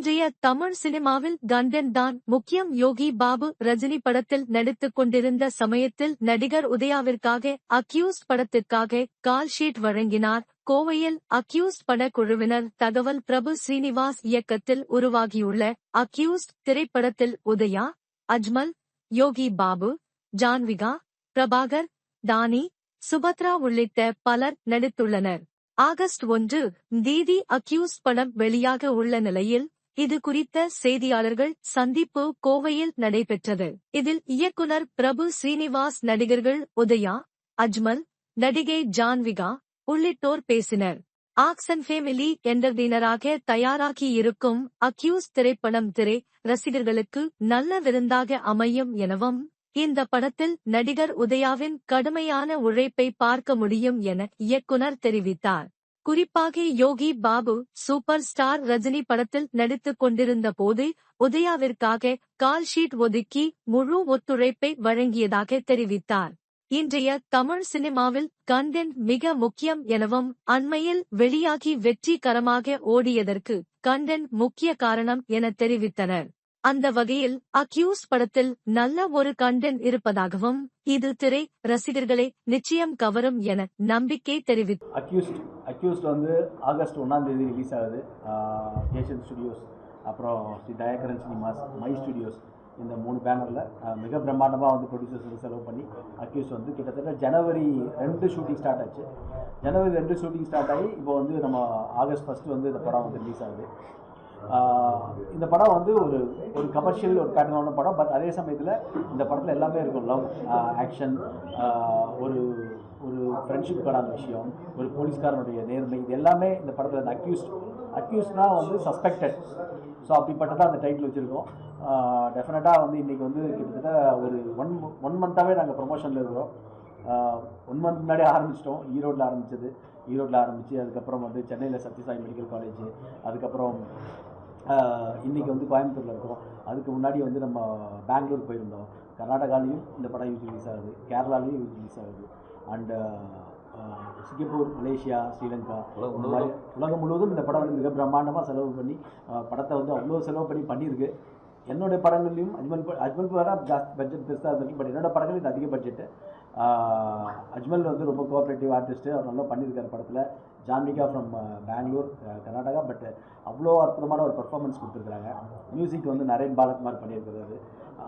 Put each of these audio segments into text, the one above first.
இன்றைய தமிழ் சினிமாவில் கண்டன் தான் முக்கியம். யோகி பாபு ரஜினி படத்தில் நடித்துக் கொண்டிருந்த சமயத்தில் நடிகர் உதயாவிற்காக அக்யூஸ்ட் படத்திற்காக கால் ஷீட் வழங்கினார். கோவையில் அக்யூஸ்ட் படக்குழுவினர் தகவல் பிரபு ஸ்ரீனிவாஸ் இயக்கத்தில் உருவாகியுள்ள அக்யூஸ்ட் திரைப்படத்தில் உதயா அஜ்மல் யோகி பாபு ஜான்விகா பிரபாகர் தானி சுபத்ரா உள்ளிட்ட பலர் நடித்துள்ளனர். ஆகஸ்ட் ஒன்று தீதி அக்யூஸ் படம் வெளியாக உள்ள நிலையில் இது குறித்த செய்தியாளர்கள் சந்திப்பு கோவையில் நடைபெற்றது. இதில் இயக்குனர் பிரபு ஸ்ரீனிவாஸ் நடிகர்கள் உதயா அஜ்மல் நடிகை ஜான்விகா உள்ளிட்டோர் பேசினர். ஆக்சன் ஃபேமிலி என்டர்டீனராக தயாராகி இருக்கும் அக்யூஸ் திரைப்படம் திரை ரசிகர்களுக்கு நல்ல விருந்தாக அமையும் எனவும் இந்த படத்தில் நடிகர் உதயாவின் கடுமையான உழைப்பை பார்க்க முடியும் என இயக்குனர் தெரிவித்தார். குறிப்பாக யோகி பாபு சூப்பர் ஸ்டார் ரஜினி படத்தில் நடித்துக் கொண்டிருந்த போது உதயாவிற்காக கால் ஷீட் ஒதுக்கி முழு ஒத்துழைப்பை வழங்கியதாக தெரிவித்தார். இன்றைய தமிழ் சினிமாவில் கண்டென்ட் மிக முக்கியம் எனவும் அண்மையில் வெளியாகி வெற்றிகரமாக ஓடியதற்கு கண்டென்ட் முக்கிய காரணம் என தெரிவித்தனர். அந்த வகையில் அக்யூஸ் படத்தில் நல்ல ஒரு கண்டென்ட் இருப்பதாகவும் இது திரை ரசிகர்களை நிச்சயம் கவரும் என நம்பிக்கை தெரிவித்து அக்யூஸ்ட் அக்யூஸ்ட் வந்து ஆகஸ்ட் ஒன்றாம் தேதி ரிலீஸ் ஆகுது. ஏஷியன் ஸ்டுடியோஸ் அப்புறம் Sri Thayakaran Cinemas My Studios இந்த மூணு பேனரில் மிக பிரம்மாண்டமாக வந்து ப்ரொடியூசர்ஸ் வந்து செலவு பண்ணி அக்யூஸ் வந்து கிட்டத்தட்ட ஜனவரி ரெண்டு ஷூட்டிங் ஸ்டார்ட் ஆச்சு. ஜனவரி ரெண்டு ஷூட்டிங் ஸ்டார்ட் ஆகி இப்போ வந்து நம்ம ஆகஸ்ட் ஃபஸ்ட்டு வந்து இந்த படம் வந்து ரிலீஸ் ஆகுது. இந்த படம் வந்து ஒரு ஒரு கமர்ஷியல் ஒரு பேட்டர்னான படம் பட் அதே சமயத்தில் இந்த படத்தில் எல்லாமே இருக்கும். லவ் ஆக்ஷன் ஒரு ஒரு ஃப்ரெண்ட்ஷிப்புக்கான விஷயம் ஒரு போலீஸ்காரனுடைய நேர்மை இது எல்லாமே இந்த படத்தில் இந்த அக்யூஸ்ட் அக்யூஸ்னால் வந்து சஸ்பெக்டட் ஸோ அப்படிப்பட்டதாக அந்த டைட்டில் வச்சுருக்கோம். டெஃபினட்டாக வந்து இன்றைக்கி வந்து கிட்டத்தட்ட ஒரு ஒன் ஒன் மந்த்தாகவே நாங்கள் ப்ரொமோஷனில் இருக்கிறோம். ஒன் மந்த் முன்னாடி ஆரம்பிச்சிட்டோம். ஈரோட்டில் ஆரம்பித்தது ஈரோட்டில் ஆரம்பித்து அதுக்கப்புறம் வந்து சென்னையில் சத்யசாய் மெடிக்கல் காலேஜ் அதுக்கப்புறம் ஆஹ் இன்னைக்கு வந்து கோயம்புத்தூரில் இருக்கோம். அதுக்கு முன்னாடி வந்து நம்ம பெங்களூர் போயிருந்தோம். கர்நாடகாலையும் இந்த படம் யூஸ் ரிலீஸ் ஆகுது. கேரளாலையும் யூஸ் ரிலீஸ் ஆகுது. அண்டு சிங்கப்பூர் மலேசியா ஸ்ரீலங்கா இந்த மாதிரி உலகம் முழுவதும் இந்த படம் வந்து மிக பிரம்மாண்டமாக செலவு பண்ணி படத்தை வந்து அவ்வளோ செலவு பண்ணி பண்ணியிருக்கு. என்னுடைய படங்கள்லையும் அஜ்மல் அஜ்மல் வேணால் ஜாஸ்தி பட்ஜெட் பெருசாக இருந்திருக்கு பட் என்னோட படங்கள் இது அதிக பட்ஜெட்டு அஜ்மல் வந்து ரொம்ப கோஆப்ரேட்டிவ் ஆர்டிஸ்ட்டு அவர் நல்லா பண்ணியிருக்காரு படத்தில். ஜான்விகா ஃப்ரம் பெங்களூர் கர்நாடகா பட் அவ்வளோ அற்புதமான ஒரு பர்ஃபார்மன்ஸ் கொடுத்துருக்காங்க மியூசிக் வந்து நரேன் பாலகுமார் பண்ணியிருக்கிறாரு.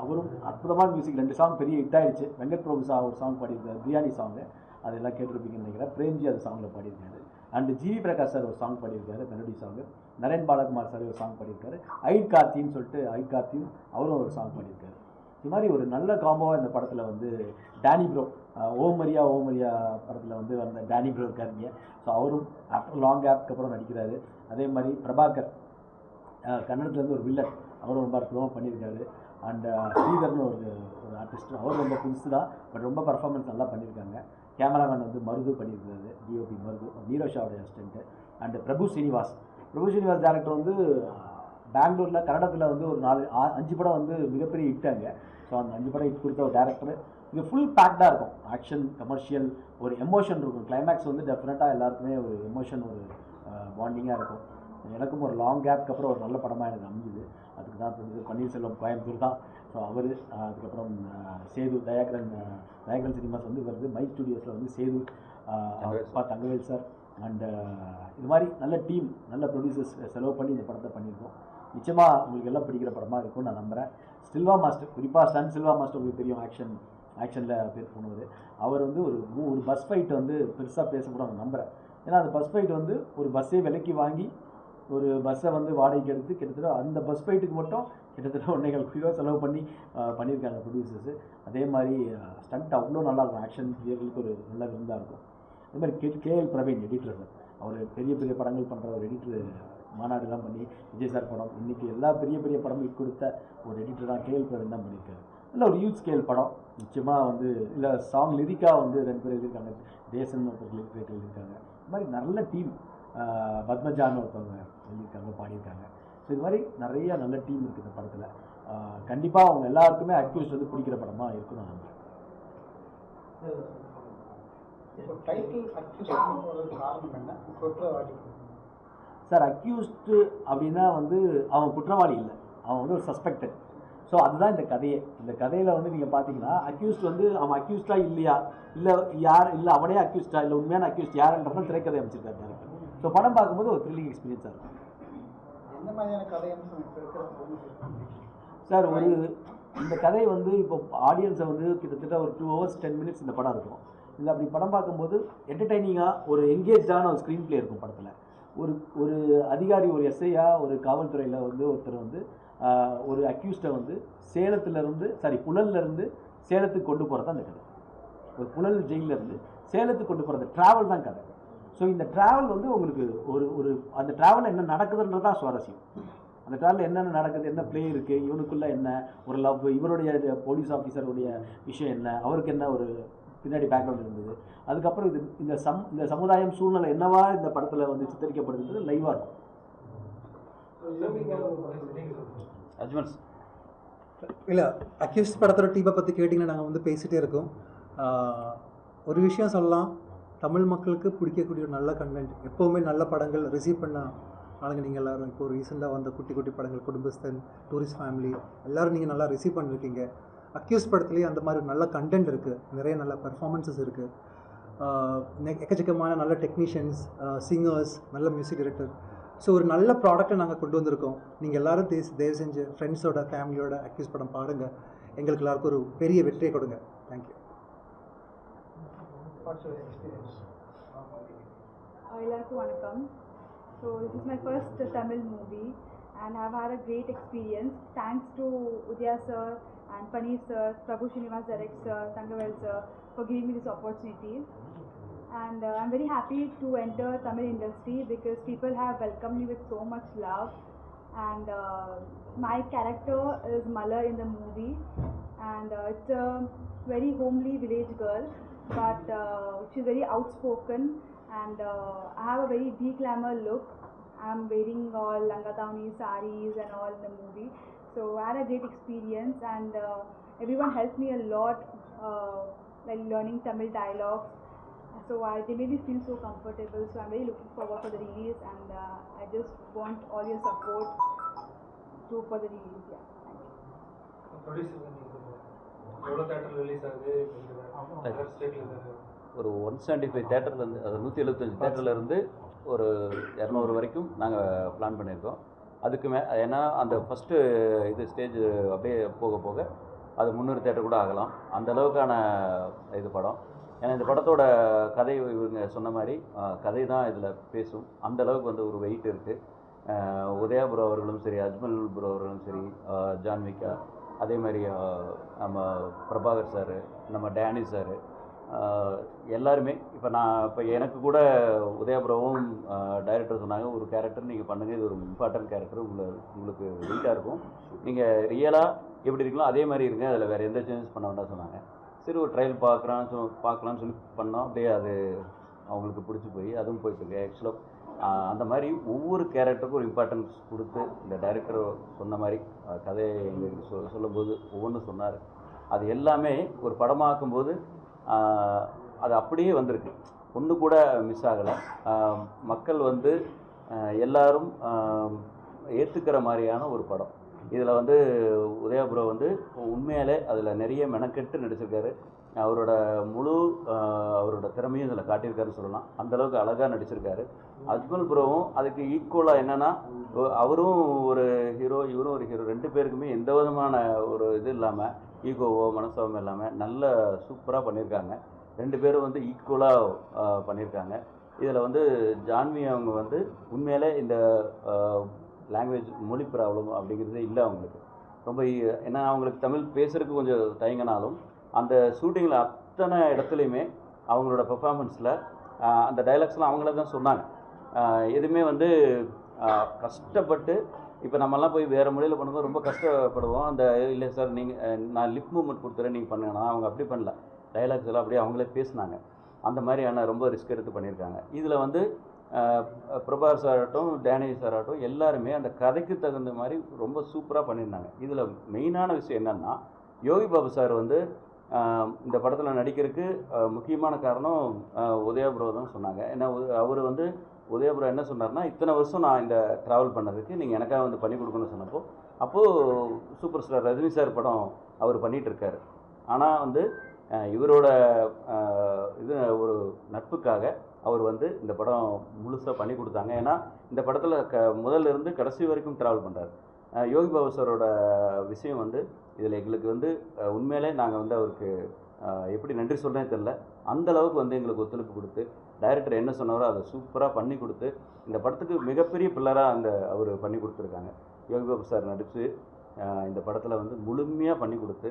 அவரும் அற்புதமான மியூசிக் ரெண்டு சாங் பெரிய ஹிட் ஆயிடுச்சு. வெங்கட் பிரபு சா ஒரு சாங் பாடியிருக்காரு பிரியாணி சாங்கு அதெல்லாம் கேட்டிருப்பீங்கன்னு நினைக்கிறேன். பிரேம்ஜி அந்த சாங்கில் பாடியிருக்காரு. அண்ட் ஜிவி பிரகாஷ் சார் ஒரு சாங் பாடியிருக்காரு melody song Naren Balakumar sir ஒரு சாங் பாடியிருக்காரு. ஐட் கார்த்தின்னு சொல்லிட்டு ஐட் கார்த்தியும் அவரும் ஒரு சாங் பாடியிருக்காரு. இது மாதிரி ஒரு நல்ல காம்போவாக இந்த படத்தில் வந்து டேனி ப்ரோ ஓம் மரியா ஓ மரியா படத்தில் வந்து வந்த டேனி ப்ரோ இருக்காருங்க ஸோ அவரும் ஆஃப்டர் லாங் கேப்க்கு அப்புறம் நடிக்கிறாரு. அதே மாதிரி பிரபாகர் கன்னடத்துலேருந்து ஒரு வில்லன். அவரும் ரொம்ப அற்புதமாக பண்ணியிருக்காரு. அண்ட் ஸ்ரீதர்னு ஒரு ஒரு ஆர்டிஸ்ட் அவர் ரொம்ப புதுசு தான் பட் ரொம்ப பர்ஃபார்மன்ஸ் நல்லா பண்ணியிருக்காங்க. கேமராமேன் வந்து மருது பண்ணியிருக்காரு DOP Marudhu. நீரோஷாவுடைய assistant and Prabhu Srinivas Prabhu Srinivas director வந்து பெங்களூரில் கன்னடத்தில் வந்து ஒரு நாலு அஞ்சு படம் வந்து மிகப்பெரிய ஹிட்டாங்க ஸோ அந்த அஞ்சு படம் ஹிட் கொடுத்த ஒரு டேரக்டர் இது ஃபுல் பேக்டாக இருக்கும். ஆக்ஷன் கமர்ஷியல் ஒரு எமோஷன் இருக்கும். கிளைமேக்ஸ் வந்து டெஃபினட்டாக எல்லாருக்குமே ஒரு எமோஷன் ஒரு பாண்டிங்காக இருக்கும். எனக்கும் ஒரு லாங் கேப்க்கு அப்புறம் ஒரு நல்ல படமாக எனக்கு அமைஞ்சுது. அதுக்கு தான் producer பன்னீர்செல்வம் கோயம்புத்தூர் தான். ஸோ அவர் அதுக்கப்புறம் சேது தயாகரன் தயாகரன் சினிமாஸ் வந்து வருது மை ஸ்டுடியோஸில் வந்து சேது அப்பா தங்கவேல் சார். அண்டு இது மாதிரி நல்ல டீம் நல்ல ப்ரொடியூசர்ஸ் செலவு பண்ணி இந்த படத்தை பண்ணியிருக்கோம். நிச்சயமாக உங்களுக்கு எல்லாம் பிடிக்கிற படமாக இருக்கும்னு நான் நம்புகிறேன் சில்வா மாஸ்டர் குறிப்பாக ஸ்டன் சில்வா மாஸ்டர் உங்களுக்கு தெரியும். ஆக்ஷன் ஆக்ஷனில் பேர் போனவர். அவர் வந்து ஒரு மூ- ஒரு பஸ் ஃபைட் வந்து பெருசாக பேசக்கூட அவங்க நம்புகிறேன் ஏன்னா அந்த பஸ் ஃபைட் வந்து ஒரு பஸ்ஸே விலைக்கு வாங்கி ஒரு பஸ்ஸை வந்து வாடகைக்கு எடுத்து கிட்டத்தட்ட அந்த பஸ் ஃபைட்டுக்கு மட்டும் கிட்டத்தட்ட ஒன்றைகள் கோடி ரூபா செலவு பண்ணி பண்ணியிருக்காங்க ப்ரொடியூசர்ஸு அதே மாதிரி ஸ்டண்ட் அவ்வளோ நல்லா இருக்கும். ஆக்ஷன் பிளேயர்களுக்கு ஒரு நல்ல விருந்தாக இருக்கும். அதே மாதிரி K KL Praveen editor sir அவர் பெரிய பெரிய படங்கள் பண்ணுற ஒரு எடிட்டர் மாநாடுலாம் பண்ணி விஜய் சார் படம் இன்றைக்கி எல்லா பெரிய பெரிய படமும் கொடுத்த ஒரு எடிட்டராக கேஎல் பிரவீன் தான் பண்ணியிருக்காரு. நல்ல ஒரு யூத் ஸ்கேல் படம். நிச்சயமாக வந்து இல்லை சாங் லிரிக்காக வந்து ரெண்டு பேர் எழுதியிருக்காங்க. தேசன் ஒருத்தர் லிரிக் எழுதியிருக்காங்க. இது மாதிரி நல்ல டீம் பத்மஜான்னு ஒருத்தவங்க எழுதியிருக்காங்க பாடியிருக்காங்க. ஸோ இது மாதிரி நிறைய நல்ல டீம் இருக்குது இந்த படத்தில். கண்டிப்பாக அவங்க எல்லாருக்குமே அக்யூஸ் வந்து பிடிக்கிற படமாக இருக்கும் நான் சார் அக்யூஸ்டு அப்படின்னா வந்து அவன் குற்றவாளி இல்லை. அவன் வந்து ஒரு சஸ்பெக்டட் ஸோ அதுதான் இந்த கதையே. இந்த கதையில் வந்து நீங்கள் பார்த்தீங்கன்னா அக்யூஸ்ட் வந்து அவன் அக்யூஸ்டா இல்லையா? இல்லை யார் இல்லை அவனே அக்யூஸ்டா இல்லை உண்மையான அக்யூஸ்ட் யாருன்றதான் திரைக்கதை அமைச்சிருக்காரு டேரக்டர் ஸோ படம் பார்க்கும்போது ஒரு த்ரில்லிங் எக்ஸ்பீரியன்ஸாக இருக்கும். எந்த மாதிரியான கதை சார் ஒரு இந்த கதை வந்து இப்போ ஆடியன்ஸை வந்து கிட்டத்தட்ட ஒரு டூ ஹவர்ஸ் டென் மினிட்ஸ் இந்த படம் இருக்கும். இந்த அப்படி படம் பார்க்கும்போது என்டர்டைனிங்காக ஒரு என்கேஜான ஒரு ஸ்க்ரீன் ப்ளே இருக்கும் படத்தில். ஒரு ஒரு அதிகாரி ஒரு எஸ்ஐயா ஒரு காவல்துறையில் வந்து ஒருத்தர் வந்து ஒரு அக்யூஸ்டை வந்து சேலத்துலேருந்து சாரி புழல்லேருந்து சேலத்துக்கு கொண்டு போகிறது தான் அந்த கதை. ஒரு புழல் ஜெயிலேருந்து சேலத்துக்கு கொண்டு போகிறது ட்ராவல் தான் கதை. ஸோ இந்த ட்ராவல் வந்து உங்களுக்கு ஒரு ஒரு அந்த ட்ராவலில் என்ன நடக்குதுன்றது தான் சுவாரஸ்யம். அந்த ட்ராவலில் என்னென்ன நடக்குது என்ன ப்ளே இருக்குது இவனுக்குள்ளே என்ன ஒரு லவ் இவருடைய போலீஸ் ஆஃபீஸருடைய விஷயம் என்ன அவருக்கு என்ன ஒரு பின்னாடி பேக்ரவுண்ட் இருந்தது. அதுக்கப்புறம் இது இந்த சம் இந்த சமுதாயம் சூழ்நிலை என்னவா இந்த படத்தில் வந்து சித்தரிக்கப்படுதுன்றது லைவாக இருக்கும். அஜ்மன்ஸ் இல்லை அக்யூஸ்ட் படத்தோட டீமை பற்றி கேட்டிங்கன்னா நாங்கள் வந்து பேசிகிட்டே இருக்கோம். ஒரு விஷயம் சொல்லலாம். தமிழ் மக்களுக்கு பிடிக்கக்கூடிய ஒரு நல்ல கண்டென்ட் எப்போவுமே நல்ல படங்கள் ரிசீவ் பண்ண ஆளுங்க நீங்கள் எல்லாரும். இப்போ ரீசெண்டாக வந்த குட்டி குட்டி படங்கள் குடும்பஸ்தன் டூரிஸ்ட் ஃபேமிலி எல்லோரும் நீங்கள் நல்லா ரிசீவ் பண்ணியிருக்கீங்க அக்யூஸ் படத்துலேயே அந்த மாதிரி நல்ல கண்டென்ட் இருக்குது நிறைய நல்ல பெர்ஃபார்மன்ஸஸ் இருக்குது எக்கச்சக்கமான நல்ல டெக்னீஷியன்ஸ் சிங்கர்ஸ் நல்ல மியூசிக் டைரக்டர் ஸோ ஒரு நல்ல ப்ராடக்ட்டை நாங்கள் கொண்டு வந்திருக்கோம் நீங்கள் எல்லாரும் தேஸ் தயவு செஞ்சு ஃப்ரெண்ட்ஸோட ஃபேமிலியோட அக்யூஸ் படம் பாருங்கள் எங்களுக்கு எல்லாருக்கும் ஒரு பெரிய வெற்றியை கொடுங்க தேங்க்யூ எல்லாருக்கும் வணக்கம் so this is my first Tamil movie and I've had a great experience thanks to Udaya sir and Paneer sir, Prabhu Srinivas Direct sir, Tangavel sir for giving me this opportunity. And uh, I'm very happy to enter Tamil industry because people have welcomed me with so much love. And uh, my character is Mala in the movie, and uh, it's a very homely village girl, but uh, she's very outspoken, and uh, I have a very declamor look. I'm wearing all langatawni saris and all in the movie, so I had a great experience, and uh, everyone helped me a lot, like learning Tamil dialogues. So I, they made me feel so comfortable. So I'm very looking forward for the release, and uh, I just want all your support to for the release. Yeah, thank you. ஒரு one seventy five தேட்டர்லேருந்து அது நூற்றி எழுபத்தஞ்சு தேட்டர்லேருந்து ஒரு இரநூறு வரைக்கும் நாங்கள் plan பண்ணியிருக்கோம் அதுக்கு மே ஏன்னா அந்த ஃபஸ்ட்டு இது ஸ்டேஜ் அப்படியே போக போக அது முந்நூறு தேட்டர் கூட ஆகலாம் அந்த அளவுக்கான இது படம் ஏன்னா இந்த படத்தோட கதை இவங்க சொன்ன மாதிரி கதை தான் இதில் பேசும். அந்த அளவுக்கு வந்து ஒரு வெயிட் இருக்குது உதயா ப்ரோ அவர்களும் சரி அஜ்மல் புரோ அவர்களும் சரி ஜான்விகா அதே மாதிரி நம்ம பிரபாகர் சார் நம்ம டேனி சார் எல்லாருமே இப்போ நான் இப்போ எனக்கு கூட உதயபுரவும் டைரக்டர் சொன்னாங்க ஒரு கேரக்டர் நீங்கள் பண்ணுங்கள் இது ஒரு இம்பார்ட்டன்ட் கேரக்டர் உங்களை உங்களுக்கு வெயிட்டாக இருக்கும். நீங்கள் ரியலாக எப்படி இருக்கீங்களோ அதே மாதிரி இருங்க அதில் வேறு எந்த சேஞ்சஸ் பண்ண வேண்டாம் சொன்னாங்க. சரி ஒரு ட்ரையல் பார்க்குறான் சொ பார்க்கலான்னு சொல்லி பண்ணோம். அப்படியே அது அவங்களுக்கு பிடிச்சி போய் அதுவும் போயிட்டுருக்கு ஆக்சுவலாக அந்த மாதிரி ஒவ்வொரு கேரக்டருக்கும் ஒரு இம்பார்ட்டன்ஸ் கொடுத்து இந்த டைரக்டர் சொன்ன மாதிரி கதையை எங்களுக்கு சொ சொல்லும்போது ஒவ்வொன்றும் சொன்னார். அது எல்லாமே ஒரு படமாக்கும்போது அது அப்படியே வந்திருக்கு. ஒன்று கூட மிஸ் ஆகலை. மக்கள் வந்து எல்லாரும் ஏற்றுக்கிற மாதிரியான ஒரு படம். இதில் வந்து உதயபுரம் வந்து உண்மையாலே அதில் நிறைய மெனக்கெட்டு நடிச்சிருக்காரு. அவரோட முழு அவரோட திறமையும் இதில் காட்டியிருக்காருன்னு சொல்லலாம். அந்த அளவுக்கு அழகாக நடிச்சிருக்காரு. அஜ்மல் புரோவும் அதுக்கு ஈக்குவலாக என்னென்னா அவரும் ஒரு ஹீரோ இவரும் ஒரு ஹீரோ ரெண்டு பேருக்குமே எந்த விதமான ஒரு இது இல்லாமல் ஈகோவோ மனசோவோ இல்லாமல் நல்ல சூப்பராக பண்ணியிருக்காங்க. ரெண்டு பேரும் வந்து ஈக்குவலாக பண்ணியிருக்காங்க. இதில் வந்து ஜான்வி அவங்க வந்து உண்மையிலே இந்த லாங்குவேஜ் மொழி ப்ராப்ளம் அப்படிங்கிறதே இல்லை அவங்களுக்கு. ரொம்ப ஏன்னா அவங்களுக்கு தமிழ் பேசுகிறதுக்கு கொஞ்சம் தயங்கினாலும் அந்த ஷூட்டிங்கில் அத்தனை இடத்துலையுமே அவங்களோட பெர்ஃபார்மன்ஸில் அந்த டைலாக்ஸ்லாம் அவங்களே தான் சொன்னாங்க. எதுவுமே வந்து கஷ்டப்பட்டு இப்போ நம்மலாம் போய் வேறு மொழியில் பண்ணும்போது ரொம்ப கஷ்டப்படுவோம். அந்த இல்லை சார் நீங்கள் நான் லிப் மூமெண்ட் கொடுத்துறேன் நீங்கள் பண்ணுங்கன்னா அவங்க அப்படி பண்ணல. டைலாக்ஸ் எல்லாம் அப்படியே அவங்களே பேசுனாங்க. அந்த மாதிரியான ரொம்ப ரிஸ்க் எடுத்து பண்ணியிருக்காங்க. இதில் வந்து பிரபாஸ் சார் ஆகட்டும் டேனேஜ் சார் ஆகட்டும் எல்லாருமே அந்த கதைக்கு தகுந்த மாதிரி ரொம்ப சூப்பராக பண்ணியிருந்தாங்க. இதில் மெயினான விஷயம் என்னென்னா யோகி பாபு சார் வந்து இந்த படத்தில் நடிக்கிறதுக்கு முக்கியமான காரணம் உதயபுரோ தான் சொன்னாங்க. ஏன்னா அவர் வந்து உதயபுரம் என்ன சொன்னார்னா இத்தனை வருஷம் நான் இந்த ட்ராவல் பண்ணதுக்கு நீங்கள் எனக்காக வந்து பண்ணி கொடுக்கணும்னு சொன்னப்போ அப்போது சூப்பர் ஸ்டார் ரஜினி சார் படம் அவர் பண்ணிகிட்ருக்கார் ஆனால் வந்து இவரோட இது ஒரு நட்புக்காக அவர் வந்து இந்த படம் முழுசாக பண்ணி கொடுத்தாங்க. ஏன்னா இந்த படத்தில் க முதல்ல இருந்து கடைசி வரைக்கும் ட்ராவல் பண்ணுறாரு யோகி பாபு சாரோட விஷயம் வந்து இதில் எங்களுக்கு வந்து உண்மையிலே நாங்கள் வந்து அவருக்கு எப்படி நன்றி சொல்கிறேன் தெரில அந்த அளவுக்கு வந்து எங்களுக்கு ஒத்துழைப்பு கொடுத்து டைரக்டர் என்ன சொன்னாரோ அதை சூப்பராக பண்ணி கொடுத்து இந்த படத்துக்கு மிகப்பெரிய பில்லராக அந்த அவர் பண்ணி கொடுத்துருக்காங்க. யோகி பாபு சார் நடித்து இந்த படத்தில் வந்து முழுமையாக பண்ணி கொடுத்து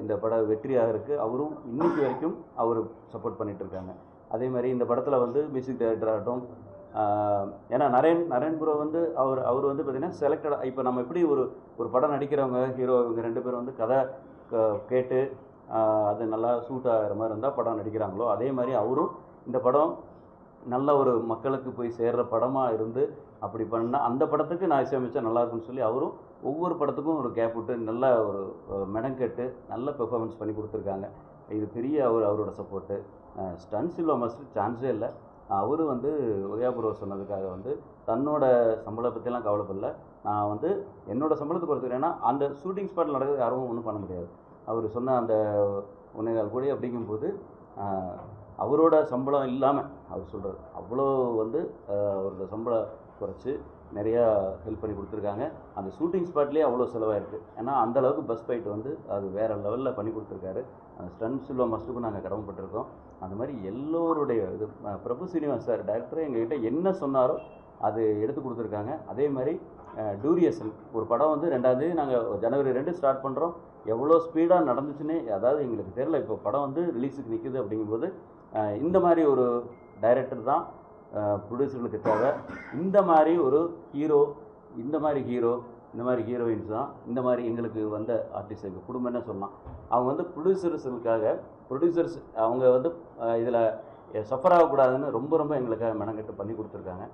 இந்த படம் வெற்றியாக இருக்குது அவரும் இன்னைக்கு வரைக்கும் அவர் சப்போர்ட் பண்ணிகிட்ருக்காங்க இருக்காங்க. அதே மாதிரி இந்த படத்தில் வந்து மியூசிக் டைரக்டர் ஆகட்டும் ஏன்னா நரேன் நரேன் ப்ரோ வந்து அவர் அவர் வந்து பார்த்திங்கன்னா செலக்டடாக இப்போ நம்ம எப்படி ஒரு ஒரு படம் நடிக்கிறவங்க ஹீரோ இவங்க ரெண்டு பேரும் வந்து கதை க- கேட்டு அது நல்லா சூட் ஆகிற மாதிரி இருந்தால் படம் நடிக்கிறாங்களோ அதே மாதிரி அவரும் இந்த படம் நல்ல ஒரு மக்களுக்கு போய் சேர்ற படமாக இருந்து அப்படி பண்ணால் அந்த படத்துக்கு நான் இசையமைச்சா நல்லாயிருக்குன்னு சொல்லி அவரும் ஒவ்வொரு படத்துக்கும் ஒரு கேப் விட்டு நல்ல ஒரு அஹ், மெனக்கெட்டு நல்ல பெர்ஃபார்மன்ஸ் பண்ணி கொடுத்துருக்காங்க. இது பெரிய அவர் அவரோட சப்போர்ட்டு ஸ்டன் சில்வா மஸ்ட் சான்ஸே இல்லை. அவர் வந்து உதயாபுரம் சொன்னதுக்காக வந்து தன்னோட சம்பளத்தை பற்றிலாம் கவலைப்படல. நான் வந்து என்னோட சம்பளத்தை கொடுத்துக்கிறேன்னா அந்த ஷூட்டிங் ஸ்பாட்டில் நடக்கிறது யாரும் ஒன்றும் பண்ண முடியாது. அவர் சொன்ன அந்த உன்னைகள் கூட அப்படிங்கும்போது அவரோட சம்பளம் இல்லாமல் அவர் சொல்கிறது அவ்வளோ வந்து அவரோட சம்பளம் குறைச்சி நிறையா ஹெல்ப் பண்ணி கொடுத்துருக்காங்க. அந்த ஷூட்டிங் ஸ்பாட்லேயே அவ்வளோ செலவாயிருக்கு. ஏன்னா அந்தளவுக்கு பஸ் ஃபைட் வந்து அது வேறு லெவலில் பண்ணி கொடுத்துருக்காரு. அந்த ஸ்டன் சில்வா மஸ்டுக்கும் நாங்கள் கடமைப்பட்டிருக்கோம். அந்த மாதிரி எல்லோருடைய இது பிரபு சீனிவாஸ் சார் டேரக்டர் எங்ககிட்ட என்ன சொன்னாரோ அது எடுத்து கொடுத்துருக்காங்க. அதே மாதிரி டூரியேஷன் ஒரு படம் வந்து ரெண்டாந்தேதி நாங்கள் ஜனவரி ரெண்டு ஸ்டார்ட் பண்ணுறோம் எவ்வளோ ஸ்பீடாக நடந்துச்சுன்னே அதாவது எங்களுக்கு தெரியல இப்போ படம் வந்து ரிலீஸுக்கு நிற்குது அப்படிங்கும்போது இந்த மாதிரி ஒரு டைரக்டர் தான் ப்ரொடியூசர்களுக்கு தேவை. இந்த மாதிரி ஒரு ஹீரோ இந்த மாதிரி ஹீரோ இந்த மாதிரி ஹீரோயின்ஸ் தான் இந்த மாதிரி எங்களுக்கு வந்த ஆர்டிஸ்ட் எங்கள் குடும்பம் என்ன சொல்லலாம். அவங்க வந்து ப்ரொடியூசர்ஸுக்காக ப்ரொடியூசர்ஸ் அவங்க வந்து இதில் சஃபர் ஆகக்கூடாதுன்னு ரொம்ப ரொம்ப எங்களுக்காக மெனக்கட்டு பண்ணி கொடுத்துருக்காங்க.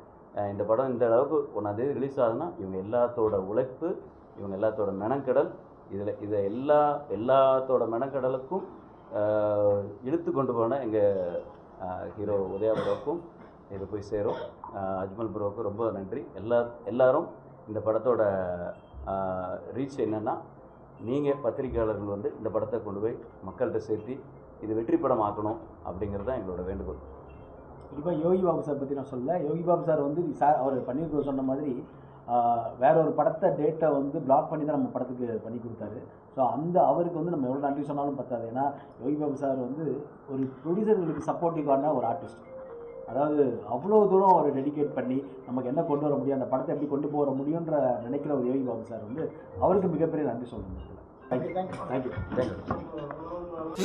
இந்த படம் இந்த அளவுக்கு ஒன்றாந்தேதி ரிலீஸ் ஆகுதுன்னா இவங்க எல்லாத்தோட உழைப்பு இவங்க எல்லாத்தோட மெனக்கடல் இதில் இதை எல்லா எல்லாத்தோட மெனக்கடலுக்கும் இழுத்து கொண்டு போன எங்கள் ஹீரோ உதயாபுரோவுக்கும் இது போய் சேரும். அஜ்மல் ப்ரோவுக்கும் ரொம்ப நன்றி. எல்லா எல்லாரும் இந்த படத்தோட ரீச் என்னென்னா நீங்கள் பத்திரிக்கையாளர்கள் வந்து இந்த படத்தை கொண்டு போய் மக்கள்கிட்ட சேர்த்து இது வெற்றி படம் ஆக்கணும் அப்படிங்கிறது தான் எங்களோட வேண்டுகோள். குறிப்பாக யோகி பாபு சார் பற்றி நான் சொல்ல யோகி பாபு சார் வந்து சார் அவர் பண்ணியிருக்க சொன்ன மாதிரி வேற ஒரு படத்தை டேட்டை வந்து பிளாக் பண்ணி தான் நம்ம படத்துக்கு பண்ணி கொடுத்தாரு. ஸோ அந்த அவருக்கு வந்து நம்ம எவ்வளோ நன்றி சொன்னாலும் பத்தாது. ஏன்னா யோகி பாபு சார் வந்து ஒரு ப்ரொடியூசர்களுக்கு சப்போர்ட்டிவான ஒரு ஆர்டிஸ்ட் அதாவது அவ்வளோ தூரம் அவர் டெடிகேட் பண்ணி நமக்கு என்ன கொண்டு வர முடியும் அந்த படத்தை எப்படி கொண்டு போக முடியுன்ற நினைக்கிற ஒரு யோகி பாபு சார் வந்து அவருக்கு மிகப்பெரிய நன்றி சொல்லணும். Thank you thank you thank you